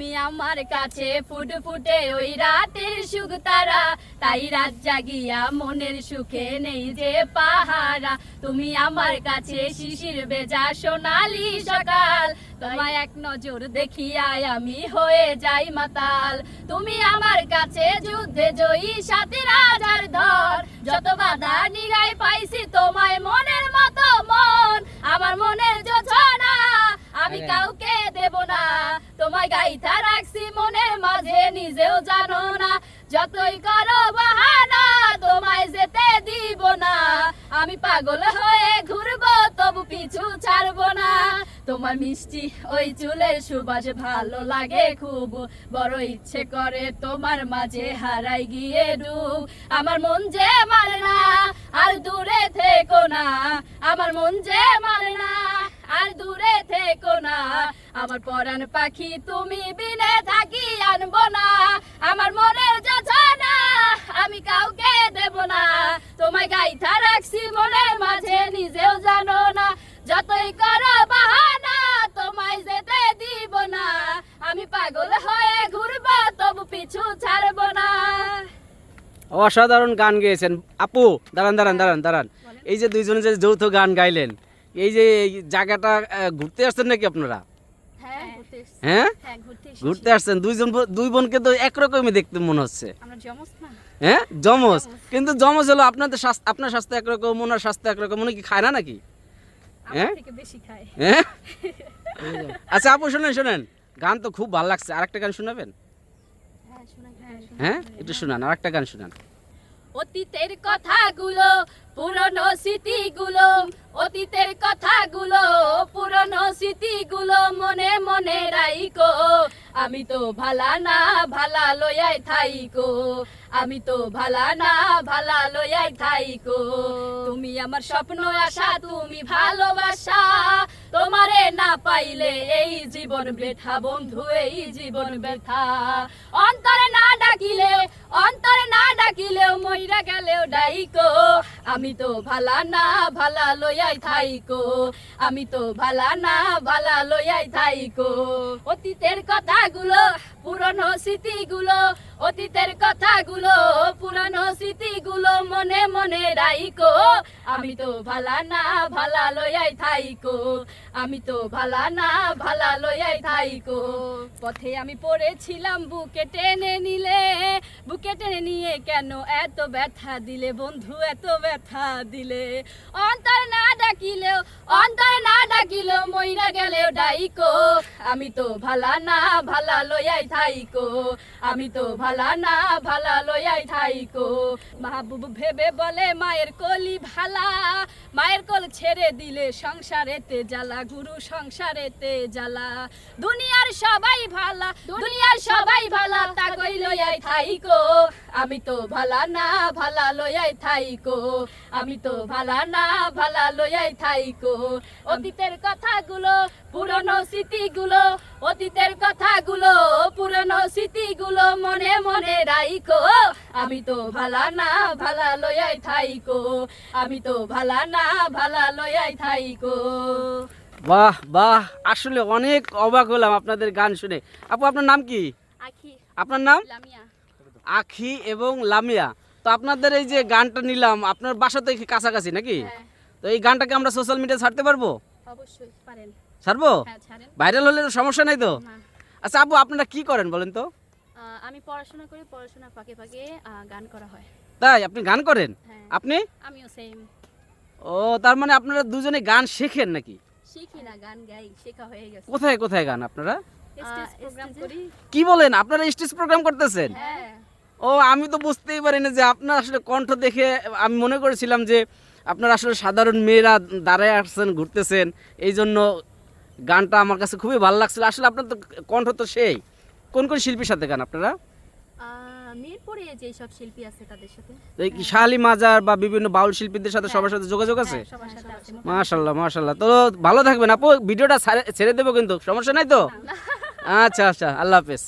তুমি আমার কাছে ফুট ফুটে ওই রাতের সুখ তারা। তাই রাত জাগিয়া মনের সুখে নেই যে পাহারা। তুমি আমার কাছে শিশির বেজা সোনালি সকাল। তোমায় এক নজর দেখিয়ায় আমি হয়ে যাই মাতাল। তুমি আমার কাছে যুদ্ধে জয়ী সাথী রাজার ধর যত বাধা নিগাই পাইছি তোমায় মনের মতো মন আমার মনের যোছনা আমি কাউকে দেব না তোমায় গাইতা রাখছি মনের মাঝে নিজেও জানো না। যতই করো বাহানা, তোমায় যেতে দিব না। আমি পাগল হয়ে ঘুরবো, তবু পিছু ছাড়বো না। তোমার মিষ্টি ওই চুলের সুবাস ভালো লাগে খুব। বড় ইচ্ছে করে তোমার মাঝে হারাই গিয়ে ডুব। আমার মন যে মানে না, আর দূরে থেকো না। আমার মন যে মানে না। আর দূরে থেকো না। আমার পরাণ পাখি তুমি বিনে থাকি আনব না। আমার মনের যোজনা আমি কাউকে দেব না। তোমায় গাইথা রাখছি মনের মাঝে, নিজেও জানো না। যতই করো বাহানা, তোমায় যেতে দিব না। আমি পাগল হয়ে ঘুরবো, তবু পিছু ছাড়বো না। অসাধারণ গান গেয়েছেন। আপু, দাঁড়ান দাঁড়ান দাঁড়ান দাঁড়ান। এই যে দুইজনে যে যৌথ গান গাইলেন এই যে এই জায়গাটা ঘুরতে আসছেন নাকি আপনারা? হ্যাঁ ঘুরতে। হ্যাঁ? হ্যাঁ ঘুরতে এসেছি। ঘুরতে আসছেন। দুইজন দুই বোনকে তো একরকমই দেখতে মনে হচ্ছে। হ্যাঁ? জমজ। কিন্তু জমজ হলো আপনাদের স্বাস্থ্য আপনার স্বাস্থ্য একরকম ওনার স্বাস্থ্য একরকম উনি কি খায় না নাকি? হ্যাঁ? হ্যাঁ? আচ্ছা আপু শোনেন শোনেন। গান তো খুব ভালো লাগছে। আরেকটা গান শোনাবেন? হ্যাঁ হ্যাঁ হ্যাঁ? একটু শোনান আরেকটা গান শোনান। অতীতের কথাগুলো, পুরনো স্মৃতিগুলো, অতীতের কথাগুলো, পুরনো স্মৃতিগুলো মনে মনে রাইকো। আমি তো ভালা না, ভালা লইয়াই থাইকো। আমি তো ভালা না, ভালা লইয়াই থাইকো। তুমি আমার স্বপ্ন আশা, তুমি ভালোবাসা। তোমারে না পাইলে এই জীবন বৃথা, বন্ধু, এই জীবন বৃথা। অন্তরে না ডাকিলে অন্তরে না ডাকিলেও মইরা গেলেও ডাইকো। আমি তো ভালা না, ভালা লইয়াই থাইকো। আমি তো ভালা না, ভালা লইয়াই থাইকো। অতীতের কথাগুলো পুরনো স্মৃতিগুলো, অতীতের কথাগুলো, পুরনো স্মৃতিগুলো মনে মনে রাইকো। আমি তো ভালা না, ভালা লইয়াই থাইকো। আমি তো ভালা না, ভালা লইয়াই থাইকো। পথে আমি পড়েছিলাম বুকে টেনে নিলে। বুকে টেনে নিয়ে কেন এত ব্যথা দিলে? বন্ধু, এত ব্যথা দিলে। অন্তর না ডাকিলেও, অন্তর না ডাকিলেও মইরা গেলেও ডাইকো। আমি তো ভালা না, ভালা লইয়াই থাইকো, আমি তো ভালা না, ভালা লইয়াই থাইকো। মাহবুব ভেবে বলে, মায়ের কলি ভালা। মায়ের কল ছেড়ে দিলে সংসারেতে জ্বালা, গুরু সংসারেতে জ্বালা। দুনিয়ার সবাই ভালা, দুনিয়ার সবাই ভালা, তা কই লইয়াই থাইকো। আমি তো ভালা না ভালা লইয়াই থাইকো। আমি তো ভালা না ভালা লইয়াই থাইকো। অতীতের কথাগুলো পুরনো স্মৃতিগুলো অতীতের কথাগুলো পুরনো স্মৃতিগুলো মনে মনে রাইকো আমি তো ভালা না ভালা লইয়াই থাইকো। আমি তো ভালা না ভালা লয়াই থাইকো। বাহ বাহ আসলে অনেক অবাক হলাম আপনাদের গান শুনে। আপু আপনার নাম কি? আপনার নাম? লামিয়া। আখি এবং লামিয়া। তো আপনাদের এই যে গানটা নিলাম আপনার বাসা তো কাছাকাছি নাকি? হ্যাঁ। তো এই গানটাকে আমরা সোশ্যাল মিডিয়ায় ছাড়তে পারব? অবশ্যই পারেন। ছাড়বো? হ্যাঁ ভাইরাল হলে তো সমস্যা নাই তো? আচ্ছা আপু আপনারা কি করেন বলেন তো? আমি পড়াশোনা করি পড়াশোনার ফাঁকে ফাঁকে গান করা হয়। তাই আপনি গান করেন? হ্যাঁ। আপনি? আমিও সেম ও তার মানে আপনারা দুজনে গান শেখেন নাকি? শিখি না গান গাই শেখা হয়ে গেছে। কোথায় কোথায় গান আপনারা? স্টেজ প্রোগ্রাম কি বলেন? আপনারা স্টেজ প্রোগ্রাম করতেছেন? হ্যাঁ। ও আমি তো বুঝতেই পারি না যে আপনার আসলে কণ্ঠ দেখে আমি মনে করেছিলাম যে আপনারা আসলে সাধারণ মেয়েরা দাঁড়ায় আসছেন ঘুরতেছেন। এই জন্য গানটা আমার কাছে খুবই ভালো লাগছিল। আসলে আপনার তো কণ্ঠ তো সেই। কোন কোন শিল্পীর সাথে গান আপনারা? আহ, মিরপুরে যে সব শিল্পী আছে তাদের সাথে। এই কি শাহালি মাজার বা বিভিন্ন বাউল শিল্পীদের সাথে সবার সাথে যোগাযোগ আছে? হ্যাঁ, আছে। মাশাল্লাহ মাশাল্লাহ। তো ভালো থাকবেন আপু ভিডিওটা ছেড়ে দেবো কিন্তু। সমস্যা নাই তো? আচ্ছা আচ্ছা আল্লাহ হাফেজ।